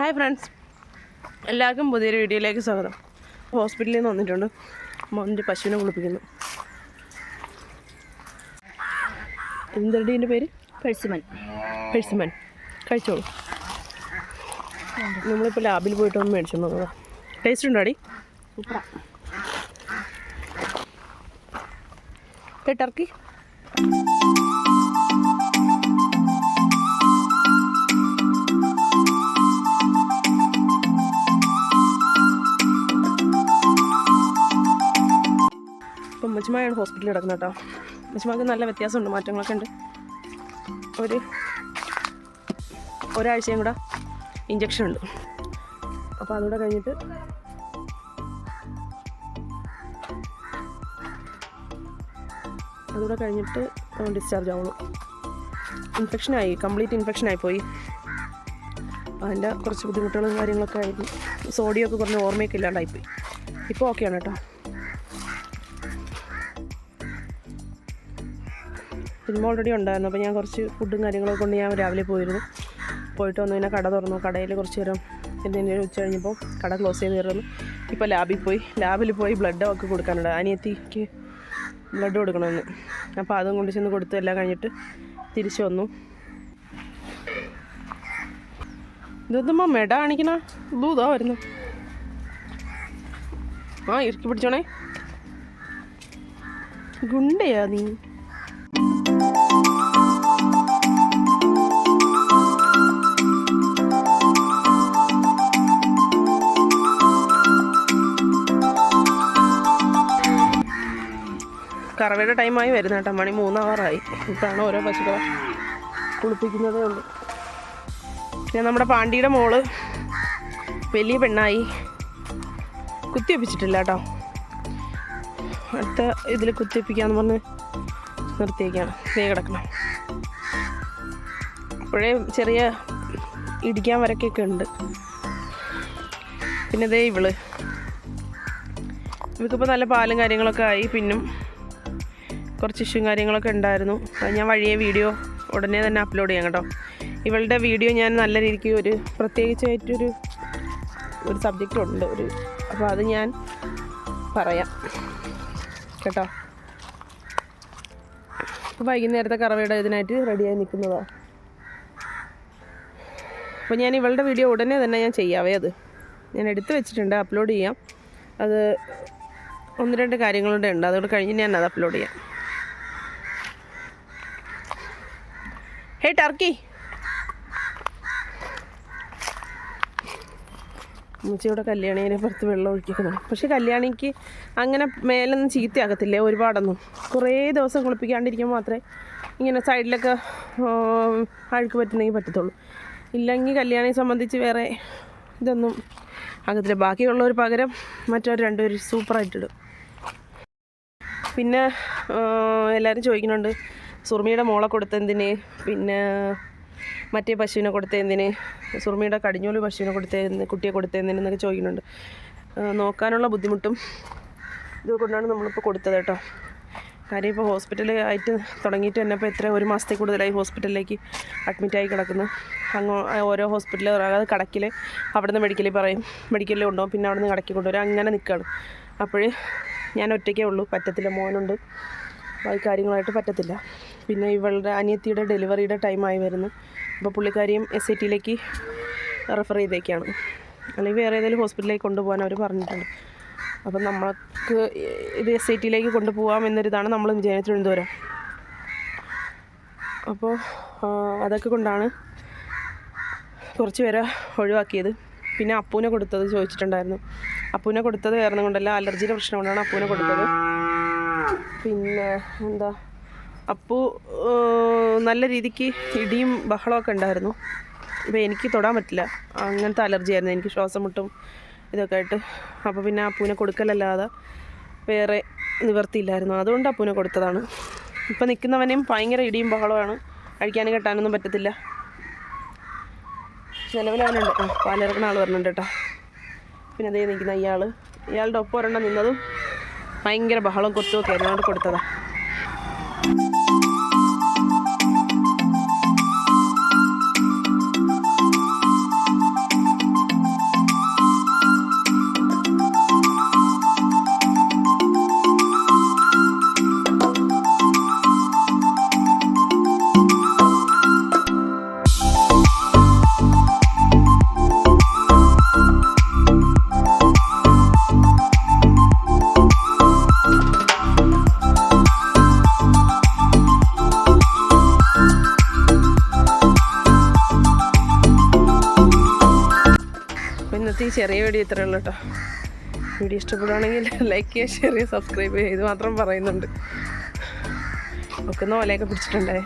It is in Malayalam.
Hi friends. എല്ലാവർക്കും പുതിയൊരു വീഡിയോയിലേക്ക് സ്വാഗതം. ഹോസ്പിറ്റലിൽ നിന്ന് വന്നിട്ടുണ്ട്. മോന്റെ പശുവിനെ കുളിപ്പിക്കുന്നു. എന്തടി എന്റെ പേര്? പെഴ്സിമൻ. പെഴ്സിമൻ. കഴിച്ചോളൂ. നമ്മളിപ്പോൾ ലാബിൽ പോയിട്ട് ഒന്ന് മേടിച്ചു നോക്കുക ടേസ്റ്റ് ഉണ്ടോ അടി സൂപ്പറാ ടർക്കി ഇപ്പം ഹോസ്പിറ്റലിൽ കിടക്കുന്നത് കേട്ടോ. അമ്മച്ചിമാർക്ക് നല്ല വ്യത്യാസമുണ്ട് മാറ്റങ്ങളൊക്കെ ഉണ്ട്. ഒരു ഒരാഴ്ചയും കൂടെ ഇഞ്ചക്ഷൻ ഉണ്ട്. അപ്പോൾ അതുകൂടെ കഴിഞ്ഞിട്ട് അതുകൂടെ കഴിഞ്ഞിട്ട് ഡിസ്ചാർജ് ആവുള്ളൂ ഇൻഫെക്ഷനായി കംപ്ലീറ്റ് ഇൻഫെക്ഷനായി പോയി. അതിന്റെ കുറച്ച് ബുദ്ധിമുട്ടുകളും കാര്യങ്ങളൊക്കെ ആയിരുന്നു. സോഡിയൊക്കെ കുറഞ്ഞ ഓർമ്മയൊക്കെ ഇല്ലാണ്ടായിപ്പോയി. ഇപ്പോൾ ഓക്കെയാണ് കേട്ടോ. സിനിമ ഓൾറെഡി ഉണ്ടായിരുന്നു. അപ്പോൾ ഞാൻ കുറച്ച് ഫുഡും കാര്യങ്ങളൊക്കെ കൊണ്ട് ഞാൻ രാവിലെ പോയിരുന്നു. പോയിട്ട് വന്നു. പിന്നെ കട തുറന്നു. കടയിൽ കുറച്ച് നേരം എന്തെങ്കിലും ഉച്ച കഴിഞ്ഞപ്പോൾ കട ക്ലോസ് ചെയ്ത് കയറുന്നു. ഇപ്പോൾ ലാബിൽ പോയി. ലാബിൽ പോയി ബ്ലഡ് ഒക്കെ കൊടുക്കാനുണ്ട്. അനിയത്തിക്ക് ബ്ലഡ് കൊടുക്കണമെന്ന്. അപ്പോൾ അതും കൊണ്ട് ചെന്ന് കൊടുത്തു എല്ലാം കഴിഞ്ഞിട്ട് തിരിച്ചു വന്നു. ഇതൊന്നുമ്പോൾ മെട കാണിക്കണ? ഇതോ വരുന്നു. ആ ഇറുക്കി പിടിച്ചോണേ. ഗുണ്ടയാ നീ. കറവയുടെ ടൈമായി വരുന്ന കേട്ടോ. മണി മൂന്നാവാറായി ഇപ്പോഴാണ് ഓരോ പശുക്കളെ കുളിപ്പിക്കുന്നതേ ഉള്ളൂ. പിന്നെ നമ്മുടെ പാണ്ടിയുടെ മോൾ വലിയ പെണ്ണായി. കുത്തിവെപ്പിച്ചിട്ടില്ല കേട്ടോ. അടുത്ത ഇതിൽ കുത്തിവെപ്പിക്കാന്ന് പറഞ്ഞ് നിർത്തിയേക്കാണ്. ദേ കിടക്കണം. അപ്പോഴേ ചെറിയ ഇടിക്കാൻ വരക്കൊക്കെ ഉണ്ട്. പിന്നെ ദേ ഇവൾ. ഇവൾക്കിപ്പോൾ നല്ല പാലും കാര്യങ്ങളൊക്കെ ആയി. പിന്നും കുറച്ച് ഇഷ്യൂ കാര്യങ്ങളൊക്കെ ഉണ്ടായിരുന്നു. അത് ഞാൻ വഴിയെ വീഡിയോ ഉടനെ തന്നെ അപ്ലോഡ് ചെയ്യാം കേട്ടോ. ഇവളുടെ വീഡിയോ ഞാൻ നല്ല രീതിക്ക് ഒരു പ്രത്യേകിച്ചായിട്ടൊരു ഒരു സബ്ജക്റ്റ് ഉണ്ട് ഒരു അപ്പോൾ അത് ഞാൻ പറയാം. കേട്ടോ? അപ്പോൾ വൈകുന്നേരത്തെ കറവയുടെ ഇതിനായിട്ട് റെഡിയായി നിൽക്കുന്നതാണ് അപ്പോൾ ഞാൻ ഇവളുടെ വീഡിയോ ഉടനെ തന്നെ ഞാൻ ചെയ്യാവേ അത്. ഞാൻ എടുത്തു വെച്ചിട്ടുണ്ട് അപ്ലോഡ് ചെയ്യാം. അത് ഒന്ന് രണ്ട് കാര്യങ്ങളുടെ ഉണ്ട്. അതുകൊണ്ട് കഴിഞ്ഞ് ഞാൻ അത് അപ്ലോഡ് ചെയ്യാം. ഹേ ടർക്കി ഉമ്മച്ചിയുടെ കല്യാണിനെ പുറത്ത് വെള്ളം ഒഴിക്കുന്നത് പക്ഷെ കല്യാണിക്ക് അങ്ങനെ മേലൊന്നും ചീത്തയാകത്തില്ലേ ഒരുപാടൊന്നും. കുറേ ദിവസം കുളിപ്പിക്കാണ്ടിരിക്കുമ്പോൾ മാത്രമേ ഇങ്ങനെ സൈഡിലൊക്കെ അഴുക്ക് പറ്റുന്നെങ്കിൽ പറ്റത്തുള്ളൂ. ഇല്ലെങ്കിൽ കല്യാണിയെ സംബന്ധിച്ച് വേറെ ഇതൊന്നും ആകത്തില്ല. ബാക്കിയുള്ളവർ പകരം മറ്റവർ രണ്ടുപേർ സൂപ്പറായിട്ടിടും പിന്നെ എല്ലാവരും ചോദിക്കുന്നുണ്ട് സുറുമിയുടെ മോളെ കൊടുത്തെന്തിന്? പിന്നെ മറ്റേ പശുവിനെ കൊടുത്തെന്തിന്? സുറുമിയുടെ കടിഞ്ഞൂൽ പശുവിനെ കൊടുത്തതിന് കുട്ടിയെ കൊടുത്തെന്തിന് എന്നൊക്കെ ചോദിക്കുന്നുണ്ട്. നോക്കാനുള്ള ബുദ്ധിമുട്ടും ഇതുകൊണ്ടാണ് നമ്മളിപ്പോൾ കൊടുത്തത് കേട്ടോ. കാര്യം ഇപ്പോൾ ഹോസ്പിറ്റലിൽ ആയിട്ട് തുടങ്ങിയിട്ട് തന്നെ ഇപ്പോൾ എത്ര ഒരു മാസത്തിൽ കൂടുതലായി ഹോസ്പിറ്റലിലേക്ക് അഡ്മിറ്റായി കിടക്കുന്നു. അങ്ങോ ഓരോ ഹോസ്പിറ്റലിൽ അതായത് കടക്കിൽ അവിടെ നിന്ന് മെഡിക്കലിൽ പറയും. മെഡിക്കലിൽ കൊണ്ടുപോകും പിന്നെ അവിടെ നിന്ന് കടക്കി കൊണ്ടുവരും. അങ്ങനെ നിൽക്കുകയാണ് അപ്പോൾ ഞാൻ ഒറ്റയ്ക്കേ ഉള്ളൂ പറ്റത്തില്ല. മോനുണ്ട്. കാര്യങ്ങളായിട്ട് പറ്റത്തില്ല. പിന്നെ ഇവളുടെ അനിയത്തിയുടെ ഡെലിവറിയുടെ ടൈമായി വരുന്നു. അപ്പോൾ പുള്ളിക്കാരിയും എസ് ഐ ടിയിലേക്ക് റെഫർ ചെയ്തേക്കാണ്. അല്ലെങ്കിൽ വേറെ ഏതെങ്കിലും ഹോസ്പിറ്റലിലേക്ക് കൊണ്ടുപോകാൻ അവർ പറഞ്ഞിട്ടുണ്ട്. അപ്പം നമ്മൾക്ക് ഇത് എസ് ഐ ടിയിലേക്ക് കൊണ്ടുപോകാം എന്നൊരിതാണ് നമ്മൾ വിജയത്തിന് തിരുവനന്തപുരം. അപ്പോൾ അതൊക്കെ കൊണ്ടാണ് കുറച്ച് പേരെ ഒഴിവാക്കിയത്. പിന്നെ അപ്പൂനെ കൊടുത്തത് ചോദിച്ചിട്ടുണ്ടായിരുന്നു. അപ്പൂനെ കൊടുത്തത് കാരണം കൊണ്ടല്ല അലർജിയുടെ പ്രശ്നം കൊണ്ടാണ് അപ്പൂനെ കൊടുത്തത്. പിന്നെ എന്താ? അപ്പു നല്ല രീതിക്ക് ഇടിയും ബഹളമൊക്കെ ഉണ്ടായിരുന്നു. അപ്പോൾ എനിക്ക് തൊടാൻ പറ്റില്ല. അങ്ങനത്തെ അലർജി ആയിരുന്നു. എനിക്ക് ശ്വാസം മുട്ടും ഇതൊക്കെ ആയിട്ട്. അപ്പോൾ പിന്നെ അപ്പൂനെ കൊടുക്കലല്ലാതെ വേറെ നിവർത്തിയില്ലായിരുന്നു. അതുകൊണ്ട് അപ്പൂനെ കൊടുത്തതാണ്. ഇപ്പം നിൽക്കുന്നവനെയും ഭയങ്കര ഇടിയും ബഹളമാണ് അഴിക്കാനും കെട്ടാനൊന്നും പറ്റത്തില്ല. നിലവിലവനുണ്ട് ആ പാലിറക്കണ ആൾ വരുന്നുണ്ട് കേട്ടോ. പിന്നെ അതേ നിൽക്കുന്ന ഇയാൾ ഇയാളുടെ ഒപ്പം ഒരെണ്ണം നിന്നതും ഭയങ്കര ബഹളം കൊത്തുമൊക്കെ അതുകൊണ്ട് കൊടുത്തതാണ് ഇന്നത്തെ ഈ ചെറിയ വീഡിയോ ഇത്രയേ ഉള്ളൂ കേട്ടോ വീഡിയോ ഇഷ്ടപ്പെടുകയാണെങ്കിൽ ലൈക്ക് ചെയ്യുക ഷെയർ ചെയ്യുക സബ്സ്ക്രൈബ് ചെയ്യുക ഇത് മാത്രം പറയുന്നുണ്ട്. ഒക്കുന്ന പോലെയൊക്കെ പിടിച്ചിട്ടുണ്ടായി.